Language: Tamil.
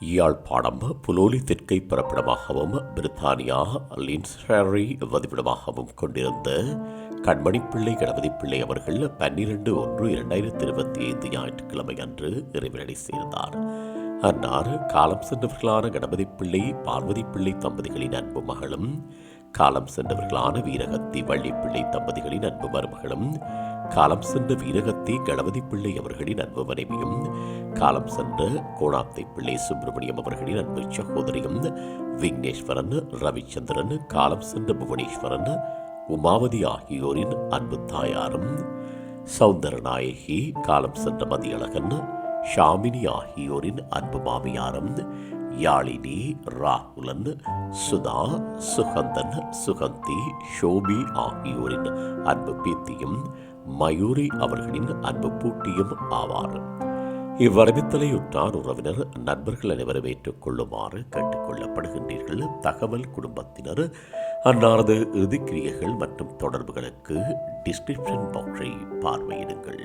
யாழ்ப்பாணம் புலோலி தெற்கை பிறப்பிடமாகவும் பிரித்தானியா லின்ஸ்ஹரி வதிப்பிடமாகவும் கொண்டிருந்த கண்மணி பிள்ளை கணபதி பிள்ளை அவர்கள் பன்னிரண்டு ஒன்று இரண்டாயிரத்தி இருபத்தி ஐந்து ஞாயிற்றுக்கிழமை அன்று இறைவனடி சேர்ந்தார். அன்னார் காலம் சென்றவர்களான கணபதி பிள்ளை பார்வதி பிள்ளை தம்பதிகளின் அன்பு மகளும் காலம் சென்றவர்களான வீரகத்தி வள்ளிப்பிள்ளை தம்பதிகளின் அன்பு மருமகளும் காலம் சென்ற வீரகத்தி கணபதி பிள்ளை அவர்களின் அன்பு மனைவியும் காலம் சென்ற கோணாத்தை பிள்ளை சுப்பிரமணியம் அவர்களின் அன்பு சகோதரியும் விக்னேஸ்வரன் ரவிச்சந்திரன் காலம் சென்ற புவனேஸ்வரன் உமாவதி ஆகியோரின் அன்பு தாயாரும் சௌந்தரநாயகி காலம் சென்ற மதியழகன் ஷாமினி ஆகியோரின் அன்பு மாமியாரும் யாழினி ராகுலன் சுதா சுகந்தன் சுகந்தி ஷோபி ஆகியோரின் அன்பு பீத்தியும் மயூரி அவர்களின் அன்பு பூட்டியும் ஆவார். இவ்வரவித்தலையுற்றார் உறவினர் நண்பர்கள் அனைவரும் ஏற்றுக்கொள்ளுமாறு கேட்டுக்கொள்ளப்படுகின்றீர்கள். தகவல் குடும்பத்தினர் அன்னாரது இறுதிக்கிரியைகள் மற்றும் தொடர்புகளுக்கு டிஸ்கிரிப்ஷன் பாக்ஸை பார்வையிடுங்கள்.